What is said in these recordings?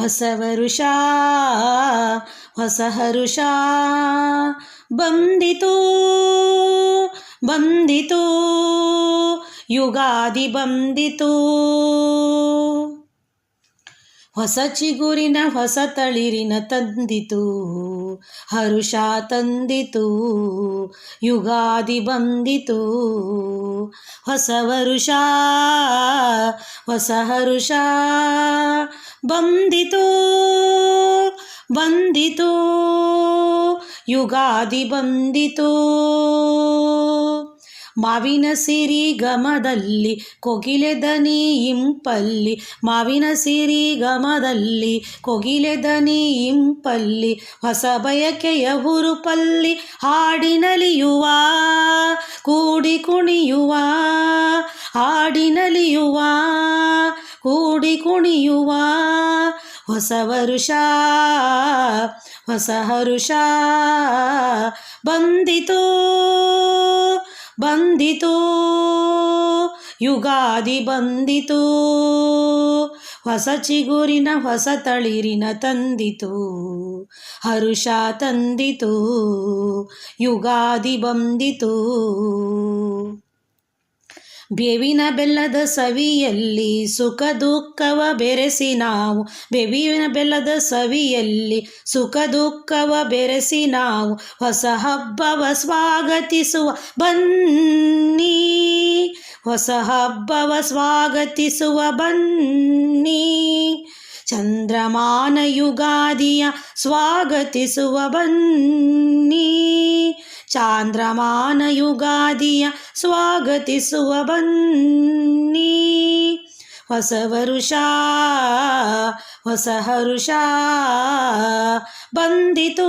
ಹೊಸ ವರುಷ ಹೊಸ ಹರುಷ ಬಂದಿತು ಬಂದಿತು ಯುಗಾದಿ ಬಂದಿತು. ಹೊಸ ಚಿಗುರಿನ ಹೊಸ ತಳಿರಿನ ತಂದಿತು. ಹರುಷ ತಂದಿತು ಯುಗಾದಿ ಬಂದಿತು. ಹೊಸ ವರುಷ ಹೊಸ ಹರುಷ ಬಂದಿತು ಬಂದಿತು. ಯುಗಾದಿ ಬಂದಿತು. ಮಾವಿನ ಸಿರಿ ಗಮದಲ್ಲಿ ಕೊಗಿಲೆದನಿ ಇಂಪಲ್ಲಿ. ಮಾವಿನ ಸಿರಿ ಗಮದಲ್ಲಿ ಕೊಗಿಲೆದನಿ ಇಂಪಲ್ಲಿ. ಹೊಸ ಬಯಕೆಯ ಹುರುಪಲ್ಲಿ ಹಾಡಿನಲಿಯುವ ಕೂಡಿ ಕುಣಿಯುವ ಹಾಡಿನಲಿಯುವ ಕೂಡಿ ಕುಣಿಯುವ. ಹೊಸ ವರುಷ, ಹೊಸ ಹರುಷ ಬಂದಿತು. ಬಂದಿತು ಯುಗಾದಿ ಬಂದಿತು ಹೊಸ ಚಿಗುರಿನ ಹೊಸ ತಳಿರಿನ ತಂದಿತು ಹರುಷ ತಂದಿತು ಯುಗಾದಿ ಬಂದಿತು. ಬೇವಿನ ಬೆಲ್ಲದ ಸವಿಯಲ್ಲಿ ಸುಖ ದುಃಖವ ಬೆರೆಸಿ ನಾವು. ಬೇವಿನ ಬೆಲ್ಲದ ಸವಿಯಲ್ಲಿ ಸುಖ ದುಃಖವ ಬೆರೆಸಿ ನಾವು. ಹೊಸ ಹಬ್ಬವ ಸ್ವಾಗತಿಸುವ ಬನ್ನಿ. ಹೊಸ ಹಬ್ಬವ ಸ್ವಾಗತಿಸುವ ಬನ್ನಿ. ಚಂದ್ರಮಾನ ಯುಗಾದಿಯ ಸ್ವಾಗತಿಸುವ ಬನ್ನಿ. ಚಾಂದ್ರಮಾನ ಯುಗಾದಿಯ ಸ್ವಾಗತಿಸುವ ಬನ್ನಿ. ಹೊಸ ವರುಷ, ಹೊಸ ಹರುಷ ಬಂದಿತು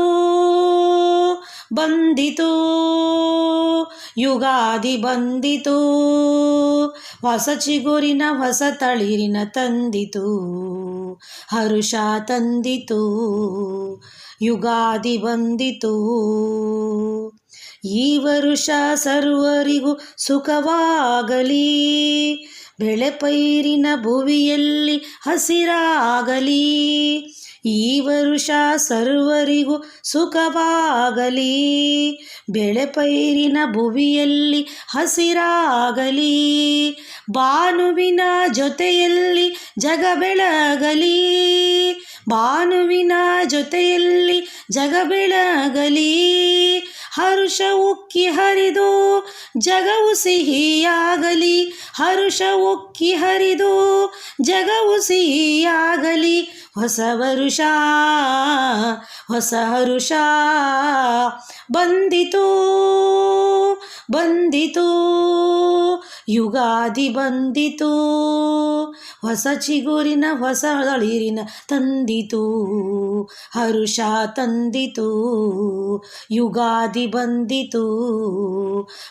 ಬಂದಿತು. ಯುಗಾದಿ ಬಂದಿತು, ಹೊಸ ಚಿಗುರಿನ ಹೊಸ ತಳಿರಿನ ತಂದಿತು. ಹರುಷ ತಂದಿತು, ಯುಗಾದಿ ಬಂದಿತು. ಈ ವರುಷ ಸರ್ವರಿಗೂ ಸುಖವಾಗಲಿ, ಬೆಳೆ ಪೈರಿನ ಭುವಿಯಲ್ಲಿ ಹಸಿರಾಗಲಿ. ಈ ವರುಷ ಸರ್ವರಿಗೂ ಸುಖವಾಗಲಿ, ಬೆಳೆ ಪೈರಿನ ಭುವಿಯಲ್ಲಿ ಹಸಿರಾಗಲಿ. ಭಾನುವಿನ ಜೊತೆಯಲ್ಲಿ ಜಗ ಬೆಳಗಲಿ ಭಾನುವಿನ ಜೊತೆಯಲ್ಲಿ ಜಗ ಬೆಳಗಲಿ ಹರುಷ ಉಕ್ಕಿ ಹರಿದು ಜಗವು ಸಿಹಿಯಾಗಲಿ. ಹರುಷ ಉಕ್ಕಿ ಹರಿದು ಜಗವು ಸಿಹಿಯಾಗಲಿ. ಹೊಸ ವರುಷ, ಹೊಸ ಹರುಷ, ಬಂದಿತು ಬಂದಿತು, ಯುಗಾದಿ ಬಂದಿತು, ಹೊಸ ಚಿಗುರಿನ, ಹೊಸ ಅಳಿರಿನ ತಂದಿತು, ಹರುಷ ತಂದಿತು, ಯುಗಾದಿ ಬಂದಿತು,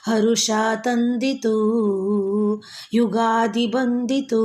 ಹರುಷ ತಂದಿತು, ಯುಗಾದಿ ಬಂದಿತು.